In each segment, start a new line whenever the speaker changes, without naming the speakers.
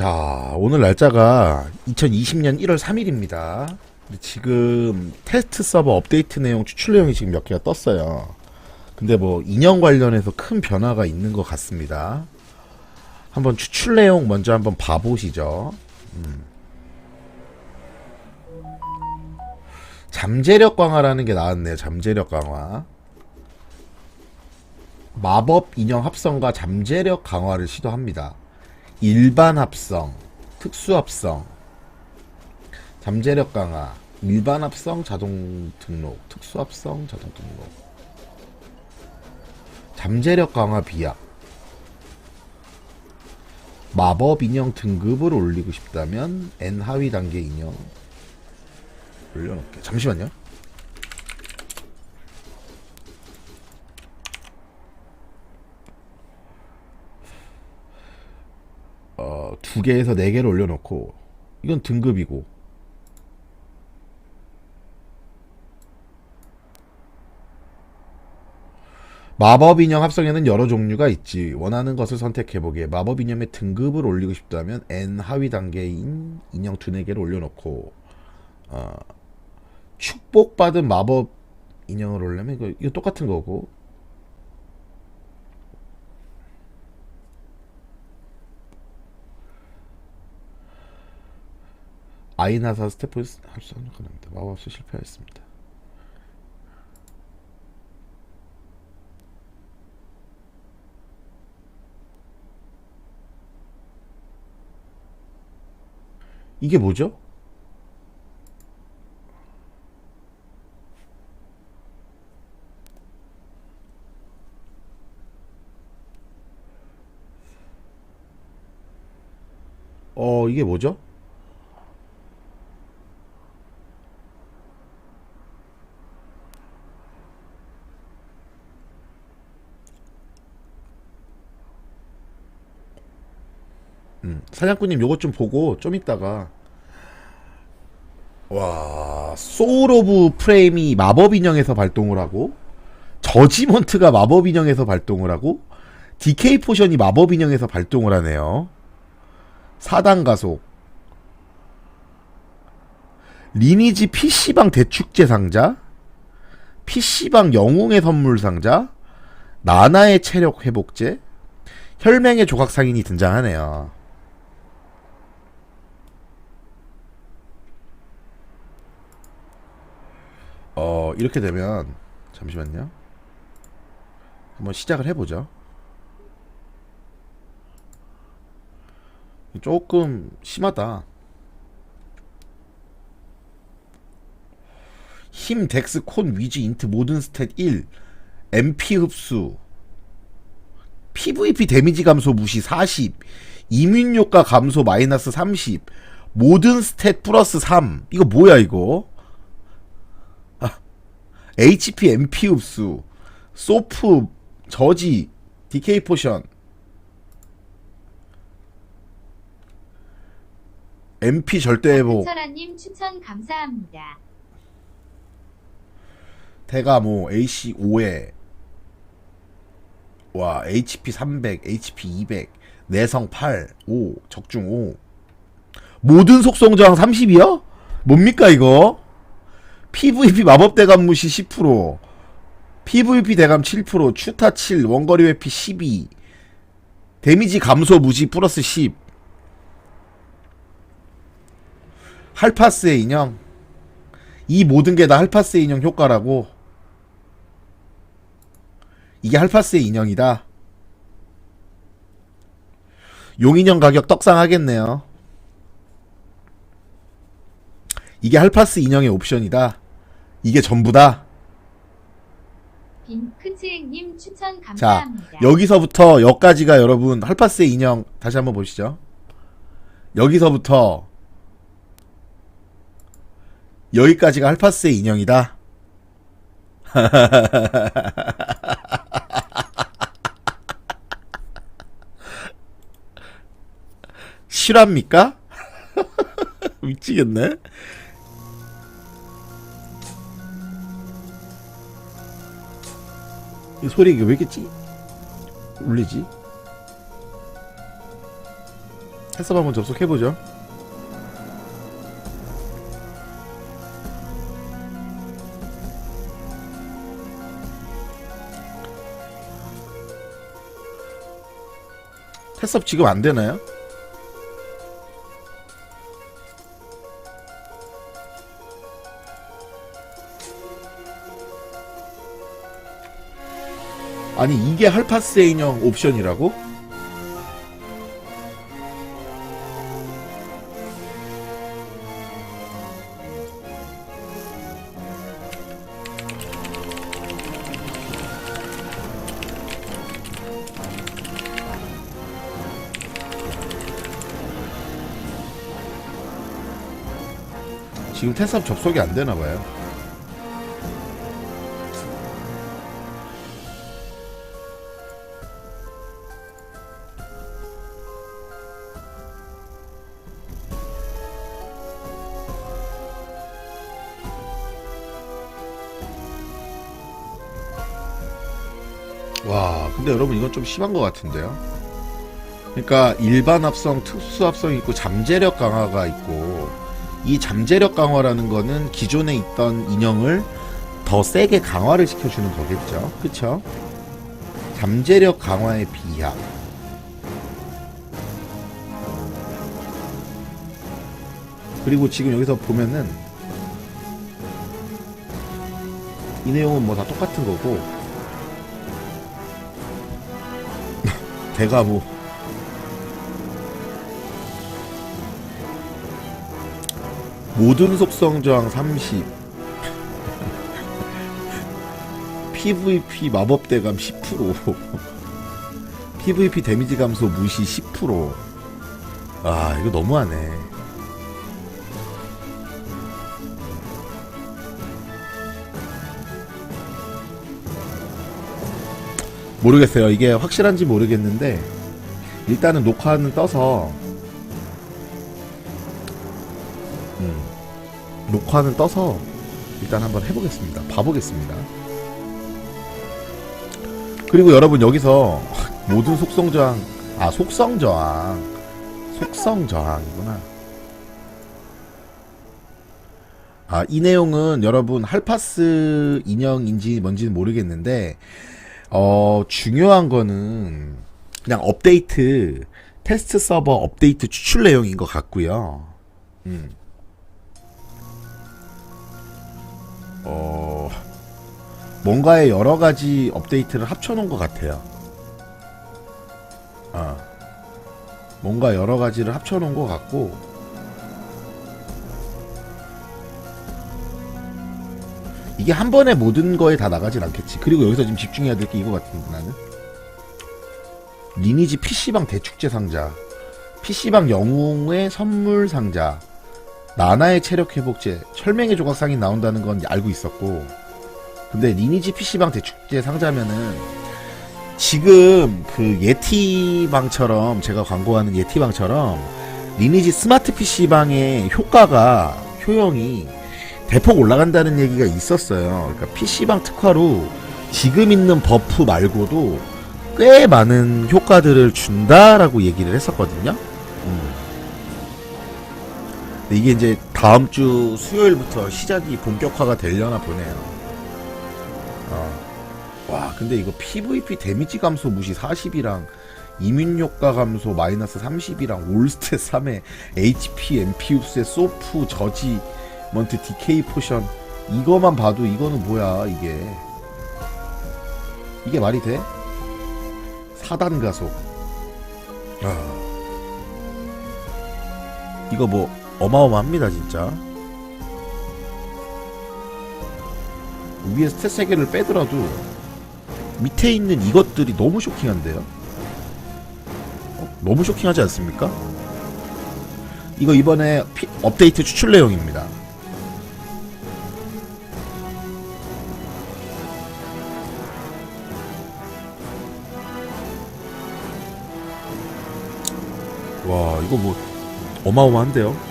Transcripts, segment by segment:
자, 오늘 날짜가 2020년 1월 3일입니다. 지금 테스트 서버 업데이트 내용 추출 내용이 지금 몇 개가 떴어요. 근데 뭐 인형 관련해서 큰 변화가 있는 것 같습니다. 한번 추출 내용 먼저 한번 봐보시죠. 음. 잠재력 강화라는 게 나왔네요. 잠재력 강화. 마법 인형 합성과 잠재력 강화를 시도합니다. 일반 합성, 특수 합성, 잠재력 강화, 일반 합성 자동 등록, 특수 합성 자동 등록. 잠재력 강화 비약. 마법 인형 등급을 올리고 싶다면 N 하위 단계 인형 올려놓을게. 잠시만요. 어, 두 개에서 네 개를 올려놓고 이건 등급이고 마법 인형 합성에는 여러 종류가 있지. 원하는 것을 선택해보게. 마법 인형의 등급을 올리고 싶다면 N 하위 단계인 인형 두네 개를 올려놓고 어, 축복받은 마법 인형을 올려면 이거, 이거 똑같은 거고 아이나사 스태프 합성을 가능합니다. 마법수 실패하였습니다. 이게 뭐죠? 어, 이게 뭐죠? 음, 사냥꾼님 요것 좀 보고 좀 이따가. 와 소울 오브 프레임이 마법 인형에서 발동을 하고 저지먼트가 마법 인형에서 발동을 하고 DK 포션이 마법 인형에서 발동을 하네요. 4단 가속. 리니지 PC방 대축제 상자. PC방 영웅의 선물 상자. 나나의 체력 회복제. 혈맹의 조각 상인이 등장하네요. 어 이렇게 되면 잠시만요. 한번 시작을 해보죠. 조금 심하다. 힘, 덱스, 콘, 위즈, 인트, 모든 스탯 1 MP 흡수 PVP 데미지 감소 무시 40 이민 효과 감소 마이너스 30 모든 스탯 플러스 3 이거 뭐야 이거 HP MP 흡수 소프 저지 DK 포션 MP 절대 회복
철아님 추천 감사합니다.
대가모 AC 5에 와 HP 300 HP 200 내성 8 5 적중 5 모든 속성 저항 30이요? 뭡니까 이거? PVP 마법 대감 무시 10% PVP 대감 7% 추타 7 원거리 회피 12 데미지 감소 무시 플러스 10 할파스의 인형. 이 모든 게 다 할파스의 인형 효과라고. 이게 할파스의 인형이다. 용인형 가격 떡상하겠네요 이게 할파스 인형의 옵션이다. 이게 전부다.
빈크츠님 추천
자
감사합니다.
여기서부터 여기까지가 여러분 할파스의 인형 다시 한번 보시죠. 여기서부터 여기까지가 할파스의 인형이다. 실합니까? 미치겠네 이 소리 이게 왜 이렇게 찌 울리지? 테스업 한번 접속해보죠. 테스업 지금 안 되나요? 아니 이게 할파스 인형 옵션이라고? 지금 테스업 접속이 안 되나 봐요. 와, 근데 여러분 이건 좀 심한 것 같은데요? 그러니까 일반 합성, 특수 합성이 있고 잠재력 강화가 있고 이 잠재력 강화라는 거는 기존에 있던 인형을 더 세게 강화를 시켜주는 거겠죠. 그쵸? 잠재력 강화의 비약. 그리고 지금 여기서 보면은 이 내용은 뭐 다 똑같은 거고 대가뭐 모든 속성 저항 30 PVP 마법 대감 10% PVP 데미지 감소 무시 10%. 아, 이거 너무하네. 모르겠어요. 이게 확실한지 모르겠는데 일단은 녹화는 떠서 음, 녹화는 떠서 일단 한번 해보겠습니다. 봐보겠습니다. 그리고 여러분 여기서 모든 속성 저항 아 속성 저항 속성 저항이구나. 아 이 내용은 여러분 할파스 인형인지 뭔지는 모르겠는데 어 중요한 거는 그냥 업데이트 테스트 서버 업데이트 추출 내용인 것 같고요. 음. 어 뭔가의 여러 가지 업데이트를 합쳐놓은 것 같아요. 아, 뭔가 여러 가지를 합쳐놓은 것 같고, 이게 한 번에 모든 거에 다 나가진 않겠지. 그리고 여기서 지금 집중해야 될 게 이거 같은데 나는. 리니지 PC방 대축제 상자, PC방 영웅의 선물 상자, 나나의 체력 회복제, 철맹의 조각상이 나온다는 건 알고 있었고, 근데 리니지 PC방 대축제 상자면은 지금 그 예티방처럼 제가 광고하는 예티방처럼 리니지 스마트 PC방의 효과가 효용이 대폭 올라간다는 얘기가 있었어요. 그러니까 PC방 특화로 지금 있는 버프 말고도 꽤 많은 효과들을 준다라고 얘기를 했었거든요. 음. 이게 이제 다음 주 수요일부터 시작이 본격화가 되려나 보네요. 어. 와, 근데 이거 PVP 데미지 감소 무시 40이랑 이민 효과 감소 마이너스 30이랑 올스탯 3에 HP, MPU스의 소프, 저지, 먼트 DK 포션 이거만 봐도 이거는 뭐야 이게 이게 말이 돼? 4단 가속 아. 이거 뭐 어마어마합니다 진짜 위에 스탯 3개를 빼더라도 밑에 있는 이것들이 너무 쇼킹한데요? 어? 너무 쇼킹하지 않습니까? 이거 이번에 피- 업데이트 추출 내용입니다. 와, 이거 뭐 어마어마한데요?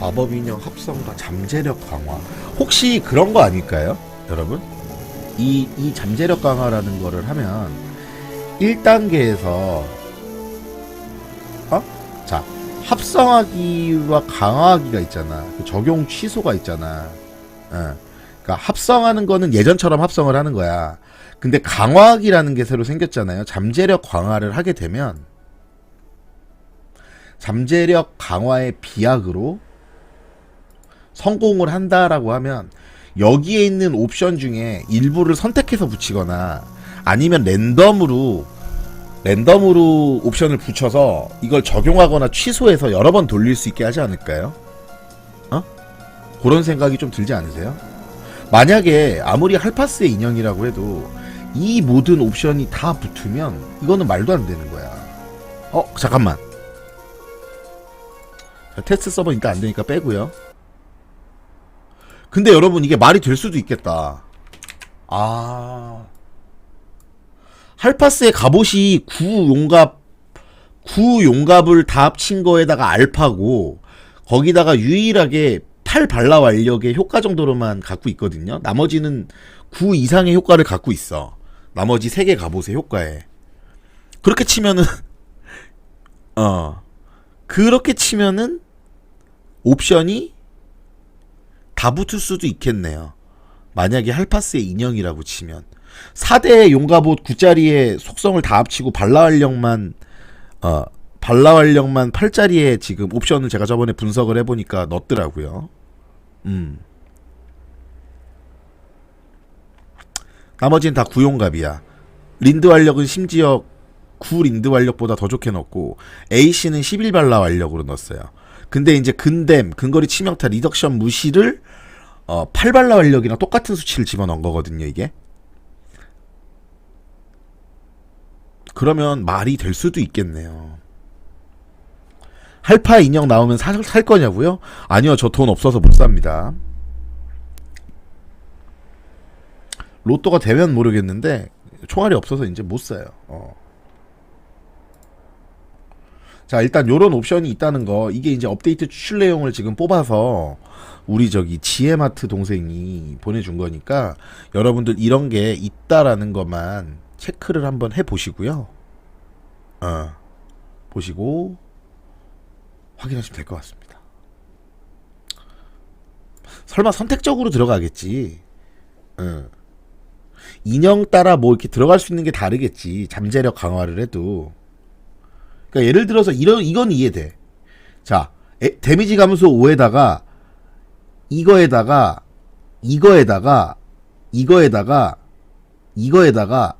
마법 인형 합성과 잠재력 강화. 혹시 그런 거 아닐까요? 여러분? 이, 이 잠재력 강화라는 거를 하면 1단계에서 어? 자, 합성하기와 강화하기가 있잖아. 그 적용 취소가 있잖아. 어. 그러니까 합성하는 거는 예전처럼 합성을 하는 거야. 근데 강화하기라는 게 새로 생겼잖아요. 잠재력 강화를 하게 되면 잠재력 강화의 비약으로 성공을 한다라고 하면 여기에 있는 옵션 중에 일부를 선택해서 붙이거나 아니면 랜덤으로 랜덤으로 옵션을 붙여서 이걸 적용하거나 취소해서 여러 번 돌릴 수 있게 하지 않을까요? 어? 그런 생각이 좀 들지 않으세요? 만약에 아무리 할파스의 인형이라고 해도 이 모든 옵션이 다 붙으면 이거는 말도 안 되는 거야. 어, 잠깐만. 자, 테스트 서버 일단 안 되니까 빼고요. 근데 여러분 이게 말이 될 수도 있겠다. 아. 할파스의 갑옷이 구 용갑 구 용갑을 다 합친 거에다가 알파고 거기다가 유일하게 8 발라 완력의 효과 정도로만 갖고 있거든요. 나머지는 9 이상의 효과를 갖고 있어. 나머지 3개 갑옷의 효과에. 그렇게 치면은 어. 그렇게 치면은 옵션이 다 붙을 수도 있겠네요. 만약에 할파스의 인형이라고 치면 4대 용갑옷 9짜리의 속성을 다 합치고 발라활력만 어 발라활력만 8짜리의 지금 옵션을 제가 저번에 분석을 해보니까 넣었더라고요. 음. 나머지는 다 구용갑이야. 린드 완력은 심지어 9 린드 완력보다 더 좋게 넣었고 A씨는 11발라 완력으로 넣었어요. 근데 이제 근댐, 근거리 치명타, 리덕션 무시를 어, 8발라 완력이랑 똑같은 수치를 집어넣은 거거든요, 이게. 그러면 말이 될 수도 있겠네요. 할파 인형 나오면 사, 살 거냐고요? 아니요, 저 돈 없어서 못 삽니다. 로또가 되면 모르겠는데 총알이 없어서 이제 못 사요. 어. 자 일단 요런 옵션이 있다는 거 이게 이제 업데이트 추출 내용을 지금 뽑아서 우리 저기 지혜마트 동생이 보내준 거니까 여러분들 이런 게 있다라는 것만 체크를 한번 해 보시고요. 어 보시고 확인하시면 될 것 같습니다. 설마 선택적으로 들어가겠지. 응. 인형 따라 뭐 이렇게 들어갈 수 있는 게 다르겠지. 잠재력 강화를 해도. 그러니까 예를 들어서 이런 이건 이해돼. 자, 에, 데미지 감소 5에다가 이거에다가 이거에다가 이거에다가 이거에다가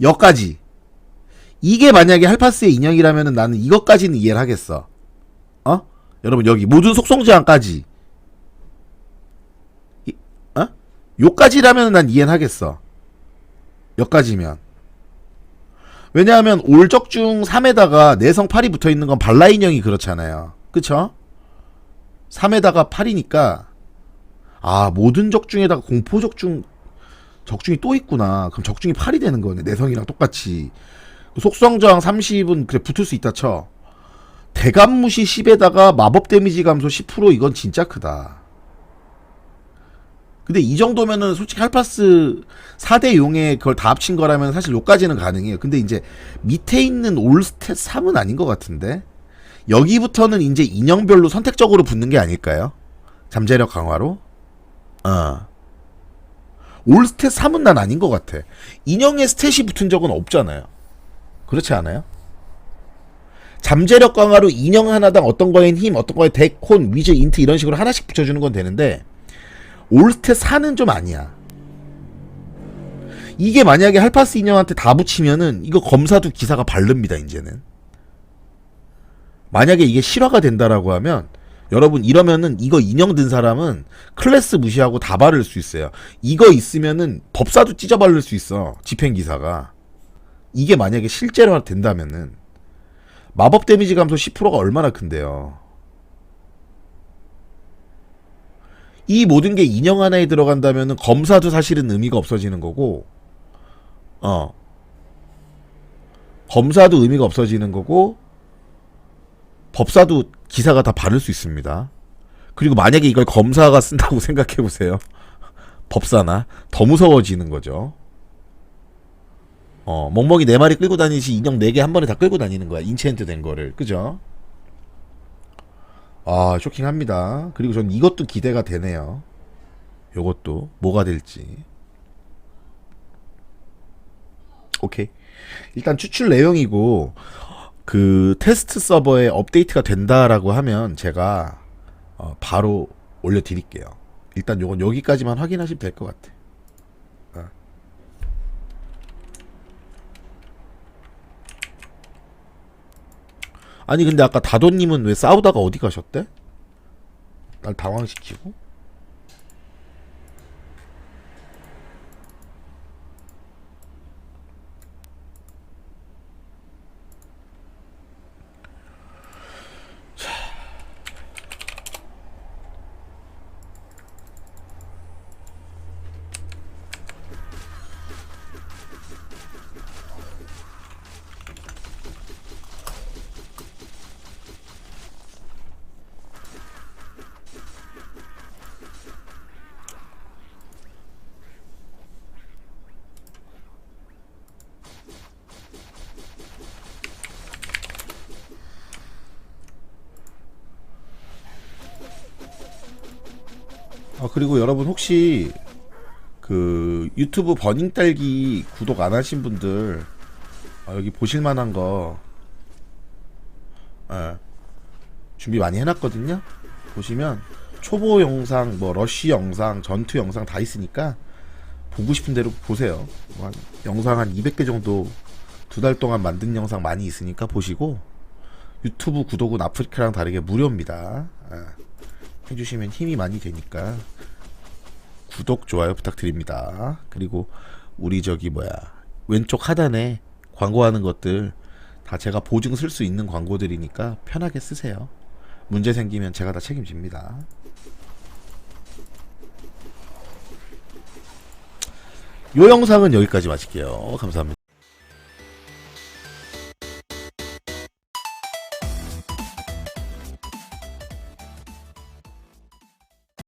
여까지 이게 만약에 할파스의 인형이라면은 나는 이것까지는 이해를 하겠어. 어? 여러분 여기 모든 속성 제한까지 이- 어? 요까지라면 난 이해는 하겠어. 여까지면. 왜냐하면 올적 중 3에다가 내성 8이 붙어 있는 건 발라 인 형이 그렇잖아요. 그쵸? 3에다가 8이니까 아 모든 적중에다가 공포 적중 적중이 또 있구나. 그럼 적중이 8이 되는 거네. 내성이랑 똑같이. 속성 저항 30은 그래 붙을 수 있다 쳐. 대감무시 10에다가 마법 데미지 감소 10% 이건 진짜 크다. 근데 이 정도면은 솔직히 할파스 4대 용에 그걸 다 합친 거라면 사실 요까지는 가능해요. 근데 이제 밑에 있는 올스탯 3은 아닌 것 같은데 여기부터는 이제 인형별로 선택적으로 붙는 게 아닐까요? 잠재력 강화로? 어. 올스탯 3은 난 아닌 것 같아. 인형의 스탯이 붙은 적은 없잖아요. 그렇지 않아요? 잠재력 강화로 인형 하나당 어떤 거엔 힘, 어떤 거에 덱, 콘, 위즈, 인트 이런 식으로 하나씩 붙여주는 건 되는데 올스탯 4는 좀 아니야. 이게 만약에 할파스 인형한테 다 붙이면은 이거 검사도 기사가 바릅니다, 이제는. 만약에 이게 실화가 된다라고 하면 여러분 이러면은 이거 인형 든 사람은 클래스 무시하고 다 바를 수 있어요. 이거 있으면은 법사도 찢어 바를 수 있어. 집행 기사가. 이게 만약에 실제로 된다면은 마법 데미지 감소 10%가 얼마나 큰데요. 이 모든 게 인형 하나에 들어간다면은 검사도 사실은 의미가 없어지는 거고, 어. 검사도 의미가 없어지는 거고, 법사도 기사가 다 바를 수 있습니다. 그리고 만약에 이걸 검사가 쓴다고 생각해 보세요. 법사나 더 무서워지는 거죠. 어, 멍멍이 네 마리 끌고 다니시 인형 네 개 한 번에 다 끌고 다니는 거야. 인체엔트 된 거를. 그죠? 아, 쇼킹합니다. 그리고 전 이것도 기대가 되네요. 요것도 뭐가 될지. 오케이. 일단 추출 내용이고 그 테스트 서버에 업데이트가 된다라고 하면 제가 어, 바로 올려드릴게요. 일단 요건 여기까지만 확인하시면 될 것 같아. 어. 아니 근데 아까 다도님은 왜 싸우다가 어디 가셨대? 날 당황시키고? 아 그리고 여러분 혹시 그 유튜브 버닝 딸기 구독 안 하신 분들 아, 여기 보실 만한 거 예, 준비 많이 해놨거든요. 보시면 초보 영상, 뭐 러쉬 영상, 전투 영상 다 있으니까 보고 싶은 대로 보세요. 뭐 한, 영상 한 200개 정도 두 달 동안 만든 영상 많이 있으니까 보시고 유튜브 구독은 아프리카랑 다르게 무료입니다. 예. 해주시면 힘이 많이 되니까 구독 좋아요 부탁드립니다. 그리고 우리 저기 뭐야 왼쪽 하단에 광고하는 것들 다 제가 보증 쓸 수 있는 광고들이니까 편하게 쓰세요. 문제 생기면 제가 다 책임집니다. 요 영상은 여기까지 마칠게요. 감사합니다.